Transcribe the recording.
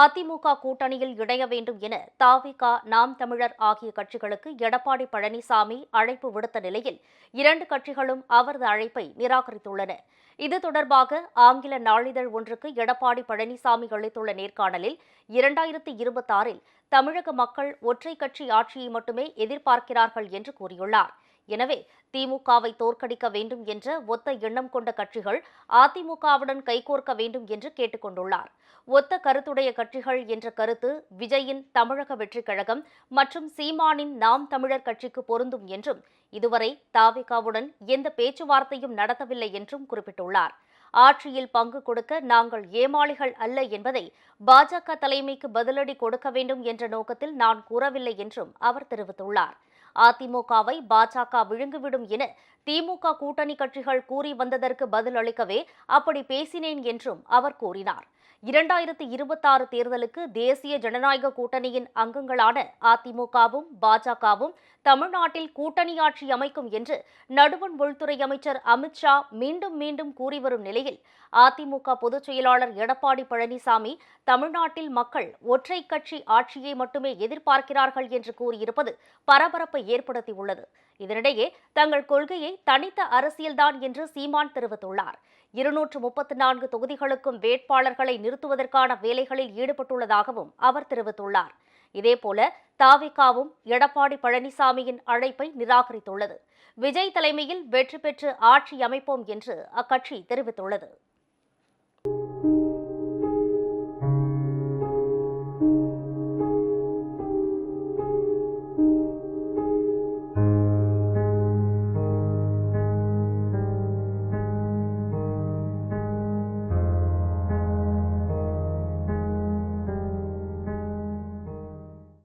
அதிமுக கூட்டணியில் இணைய வேண்டும் என தாவிகா நாம் தமிழர் ஆகிய கட்சிகளுக்கு எடப்பாடி பழனிசாமி அழைப்பு விடுத்த நிலையில் இரண்டு கட்சிகளும் அவரது அழைப்பை நிராகரித்துள்ளன. இது தொடர்பாக ஆங்கில நாளிதழ் ஒன்றுக்கு எடப்பாடி பழனிசாமி அளித்துள்ள நேர்காணலில் இரண்டாயிரத்தி இருபத்தாறில் தமிழக மக்கள் ஒற்றை கட்சி ஆட்சியை மட்டுமே எதிர்பார்க்கிறார்கள் என்று கூறியுள்ளார். எனவே திமுகவை தோற்கடிக்க வேண்டும் என்ற ஒத்த எண்ணம் கொண்ட கட்சிகள் அதிமுகவுடன் கைகோர்க்க வேண்டும் என்று கேட்டுக்கொண்டுள்ளார். ஒத்த கருத்துடைய கட்சிகள் என்ற கருத்து விஜயின் தமிழக வெற்றிக் கழகம் மற்றும் சீமானின் நாம் தமிழர் கட்சிக்கு பொருந்தும் என்றும் இதுவரை தாவிகாவுடன் எந்த பேச்சுவார்த்தையும் நடத்தவில்லை என்றும் குறிப்பிட்டுள்ளார். ஆட்சியில் பங்கு கொடுக்க நாங்கள் ஏமாளிகள் அல்ல என்பதை பாஜக தலைமைக்கு பதிலடி கொடுக்க வேண்டும் என்ற நோக்கத்தில் நான் கூறவில்லை என்றும் அவர் தெரிவித்துள்ளார். அதிமுகவை பாஜக விழுங்கிவிடும் என திமுக கூட்டணி கட்சிகள் கூறி வந்ததற்கு பதிலளிக்கவே அப்படி பேசினேன் என்றும் அவர் கூறினார். இரண்டாயிரத்தி இருபத்தாறு தேர்தலுக்கு தேசிய ஜனநாயக கூட்டணியின் அங்கங்களான அதிமுகவும் பாஜகவும் தமிழ்நாட்டில் கூட்டணி ஆட்சி அமைக்கும் என்று நடுவண் உள்துறை அமைச்சர் அமித்ஷா மீண்டும் மீண்டும் கூறி வரும் நிலையில் அதிமுக பொதுச் செயலாளர் எடப்பாடி பழனிசாமி தமிழ்நாட்டில் மக்கள் ஒற்றை கட்சி ஆட்சியை மட்டுமே எதிர்பார்க்கிறார்கள் என்று கூறியிருப்பது பரபரப்பை ஏற்படுத்தியுள்ளது. இதனிடையே தங்கள் கொள்கையை தனித்த அரசியல்தான் என்று சீமான் தெரிவித்துள்ளார். இருநூற்று முப்பத்தி நான்கு தொகுதிகளுக்கும் வேட்பாளர்களை நிறுத்துவதற்கான வேலைகளில் ஈடுபட்டுள்ளதாகவும் அவர் தெரிவித்துள்ளார். இதேபோல தாவிகாவும் எடப்பாடி பழனிசாமியின் அழைப்பை நிராகரித்துள்ளது. விஜய் தலைமையில் வெற்றி பெற்று ஆட்சி அமைப்போம் என்று அக்கட்சி தெரிவித்துள்ளது.